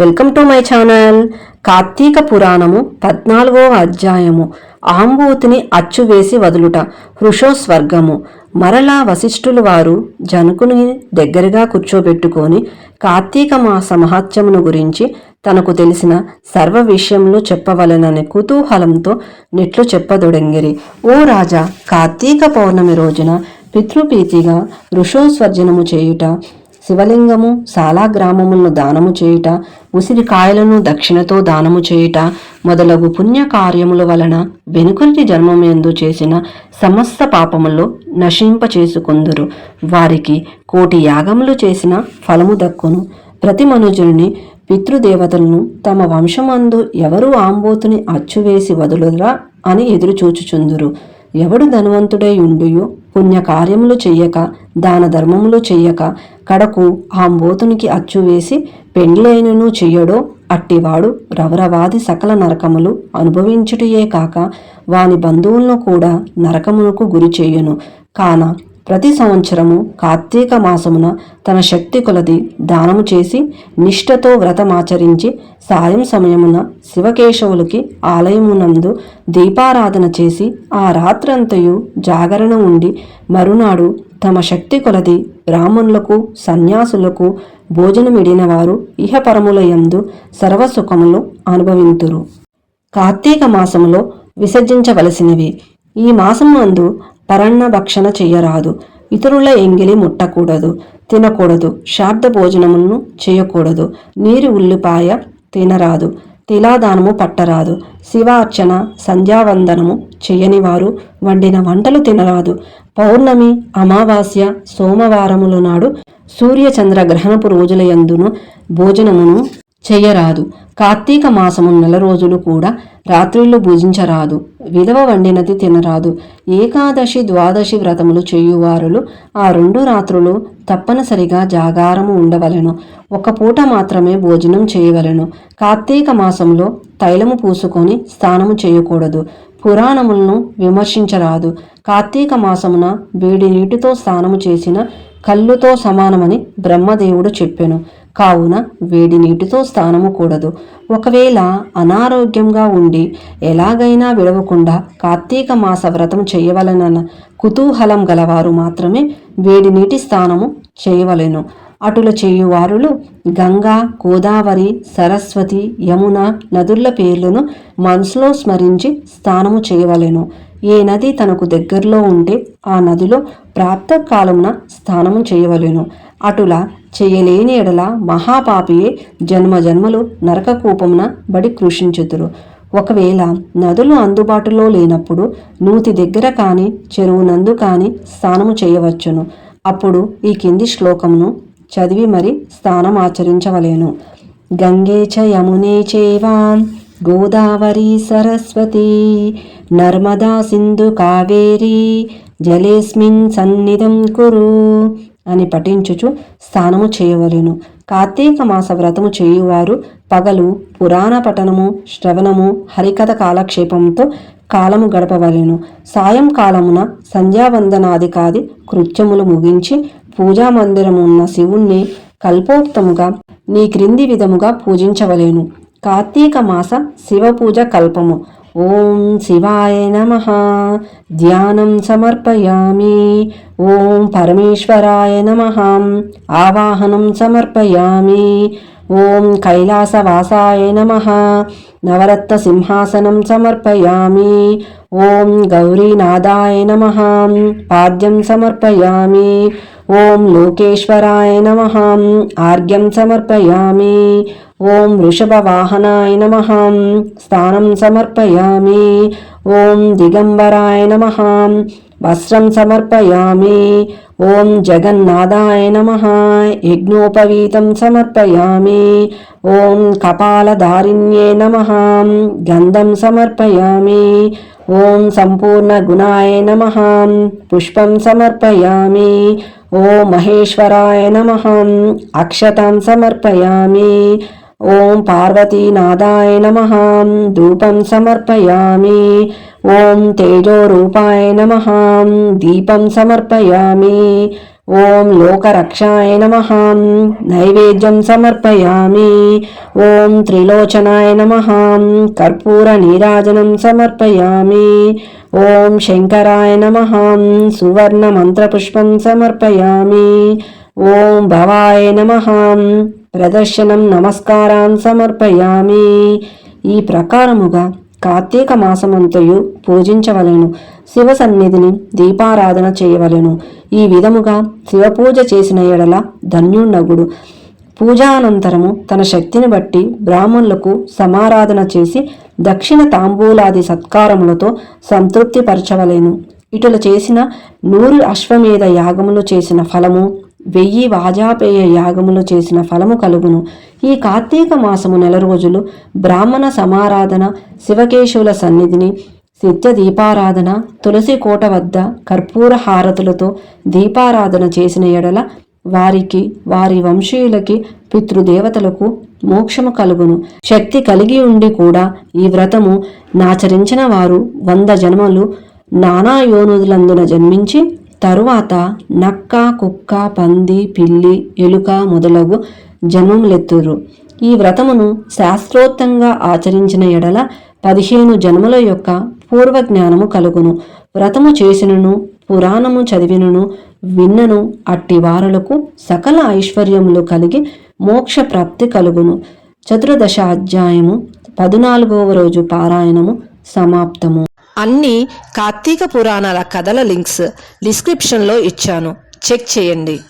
Welcome to my channel. Karthika పురాణము పద్నాలుగో అధ్యాయము. ఆంబూతిని అచ్చు వేసి వదులుట. హృషోస్వర్గము. మరలా వశిష్ఠులు వారు జనకుని దగ్గరగా కూర్చోబెట్టుకొని కార్తీక మాస మహత్యమును గురించి తనకు తెలిసిన సర్వ విషయంలో చెప్పవలనని కుతూహలంతో నెట్లు చెప్పదొడంగిరి. ఓ రాజా కార్తీక పౌర్ణమి రోజున పితృప్రీతిగా ఋషోస్వర్జనము చేయుట శివలింగము సాలా గ్రామములను దానము చేయుట ఉసిరికాయలను దక్షిణతో దానము చేయుట మొదలగు పుణ్య కార్యముల వలన వెనుకటి జన్మమేందు చేసిన సమస్త పాపములు నశింప చేసుకొందురు వారికి కోటి యాగములు చేసిన ఫలము దక్కును. ప్రతి మనుజుని పితృదేవతలను తమ వంశమందు ఎవరు ఆంబోతుని అచ్చువేసి వదులురా అని ఎదురుచూచుచుందురు. ఎవడు ధనవంతుడై ఉండుయో పుణ్యకార్యములు చెయ్యక దాన ధర్మములు చెయ్యక కడకు ఆంబోతునికి అచ్చు వేసి పెండ్లైనను చెయ్యడో అట్టివాడు రవరవాది సకల నరకములు అనుభవించుటయే కాక వాని బంధువులను కూడా నరకమునకు గురి చేయును. కాన ప్రతి సంవత్సరము కార్తీక మాసమున తన శక్తి కొలది దానము చేసి నిష్ఠతో వ్రతమాచరించి సాయం సమయమున శివకేశవులకి ఆలయమునందు దీపారాధన చేసి ఆ రాత్రంతయు జాగరణ ఉండి మరునాడు తమ శక్తి కొలది బ్రాహ్మణులకు సన్యాసులకు భోజనమిడిన వారు ఇహపరములయందు సర్వసుఖములు అనుభవింతురు. కార్తీక మాసములో విసర్జించవలసినవి. ఈ మాసమందు పరన్న భక్షణ చెయ్యరాదు. ఇతరుల ఎంగిలి ముట్టకూడదు తినకూడదు శాబ్ద భోజనమును చేయకూడదు నీరు ఉల్లిపాయ తినరాదు తిలాదానము పట్టరాదు శివార్చన సంధ్యావందనము చేయని వారు వండిన వంటలు తినరాదు. పౌర్ణమి అమావాస్య సోమవారముల నాడు సూర్యచంద్ర గ్రహణపు రోజుల యందును భోజనమును చెయ్యరాదు. కార్తీక మాసము నెల రోజులు కూడా రాత్రిళ్ళు భుజించరాదు. విధవ వండినది తినరాదు. ఏకాదశి ద్వాదశి వ్రతములు చేయువారులు ఆ రెండు రాత్రులు తప్పనిసరిగా జాగారము ఉండవలెను. ఒక పూట మాత్రమే భోజనం చేయవలెను. కార్తీక మాసంలో తైలము పూసుకొని స్నానము చేయకూడదు. పురాణములను విమర్శించరాదు. కార్తీక మాసమున వేడి నీటితో స్నానము చేసిన కళ్ళుతో సమానమని బ్రహ్మదేవుడు చెప్పెను. కావున వేడి నీటితో స్నానము కూడదు. ఒకవేళ అనారోగ్యంగా ఉండి ఎలాగైనా విడవకుండా కార్తీక మాస వ్రతం చేయవలనన్న కుతూహలం గలవారు మాత్రమే వేడి నీటి స్నానము చేయవలెను. అటుల చేయువారులు గంగా గోదావరి సరస్వతి యమున నదుల పేర్లను మనసులో స్మరించి స్నానము చేయవలెను. ఏ నది తనకు దగ్గరలో ఉంటే ఆ నదిలో ప్రాప్త కాలమున స్నానము చేయవలెను. అటుల చేయలేని ఎడల మహాపాపియే జన్మ జన్మలు నరకకూపమున బడి కృషించుదురు. ఒకవేళ నదులు అందుబాటులో లేనప్పుడు నూతి దగ్గర కాని చెరువునందు కాని స్నానము చేయవచ్చును. అప్పుడు ఈ కింది శ్లోకమును చదివి మరి స్నానం ఆచరించవలేను. గంగే చ యమునే చైవాం గోదావరి సరస్వతి నర్మదా సింధు కావేరి జలేస్మిన్ సన్నిధం కురు అని పఠించుచు స్నానము చేయవలెను. కార్తీక మాస వ్రతము చేయువారు పగలు పురాణ పఠనము శ్రవణము హరికథ కాలక్షేపంతో కాలము గడపవలెను. సాయంకాలమున సంధ్యావందనాదికాది కృత్యములు ముగించి పూజా మందిరమున్న శివుణ్ణి కల్పోక్తముగా నీ క్రింది విధముగా పూజించవలేను. కార్తీక మాస శివ పూజ కల్పము. ఓం శివాయ నమ. ధ్యానం సమర్పయామి. ఓం పరమేశ్వరాయ నమ. ఆవాహనం సమర్పయామి. ఓం కైలాసవాసాయ నమ. నవరత్న సింహాసనం సమర్పయామి. ఓం గౌరీనాథాయ నమ. పాద్యం సమర్పయామి. ఓం లోకేశ్వరాయ నమ. ఆర్ఘ్యం సమర్పయామి. ఓం వృషభవాహనాయ నమ. స్థానం సమర్పయామి. ఓం దిగంబరాయ నమ. వస్త్రం సమర్పయామి. ఓం జగన్నాథాయ నమ. యజ్ఞోపవీతం సమర్పయామి. ఓం కపాలధారిణ్యే నమ. గంధం సమర్పయామి. ఓం సంపూర్ణగుణాయ నమ. పుష్పం సమర్పయామి. ఓం మహేశ్వరాయ నమ. అక్షతాం సమర్పయామి. ఓం పార్వతీనాథాయ నమ. ధూపం సమర్పయామి. ఓం తేజోరూపాయ నమ. దీపం సమర్పయామి. ఓం లోకరక్షాయ నమ. నైవేద్యం సమర్పయామి. ఓం త్రిలోచనాయ నమ. కర్పూర నీరాజనం సమర్పయామి. ఓం శంకరాయ నమ. సువర్ణ మంత్రపుష్పం సమర్పయామి. ఓం భవాయ నమ. ప్రదర్శనం నమస్కారాన్ సమర్పయామి. ఈ ప్రకారముగా కార్తీక మాసమంతయు పూజించవలెను. శివ సన్నిధిని దీపారాధన చేయవలెను. ఈ విధముగా శివపూజ చేసిన ఎడల ధన్యుణ్ణగుడు. పూజానంతరము తన శక్తిని బట్టి బ్రాహ్మణులకు సమారాధన చేసి దక్షిణ తాంబూలాది సత్కారములతో సంతృప్తిపరచవలెను. ఇటులు చేసిన నూరు అశ్వమేధ యాగములు చేసిన ఫలము వెయ్యి వాజాపేయ యాగములు చేసిన ఫలము కలుగును. ఈ కార్తీక మాసము నెల రోజులు బ్రాహ్మణ సమారాధన శివకేశవుల సన్నిధిని నిత్య దీపారాధన తులసి కోట వద్ద కర్పూర హారతులతో దీపారాధన చేసిన ఎడల వారికి వారి వంశీయులకి పితృదేవతలకు మోక్షము కలుగును. శక్తి కలిగి ఉండి కూడా ఈ వ్రతము నాచరించిన వారు వంద జన్మలు నానా యోనులందున జన్మించి తరువాత నక్క కుక్క పంది పిల్లి ఎలుక మొదలగు జన్మములెత్తురు ఈ వ్రతమును శాస్త్రోక్తంగా ఆచరించిన ఎడల పదిహేను జన్మల యొక్క పూర్వజ్ఞానము కలుగును. వ్రతము చేసినను పురాణము చదివినను విన్నను అట్టి వారులకు సకల ఐశ్వర్యములు కలిగి మోక్ష ప్రాప్తి కలుగును. చతుర్దశ అధ్యాయము పద్నాలుగవ రోజు పారాయణము సమాప్తము. అన్ని కార్తీక పురాణాల కథల లింక్స్ డిస్క్రిప్షన్లో ఇచ్చాను. చెక్ చేయండి.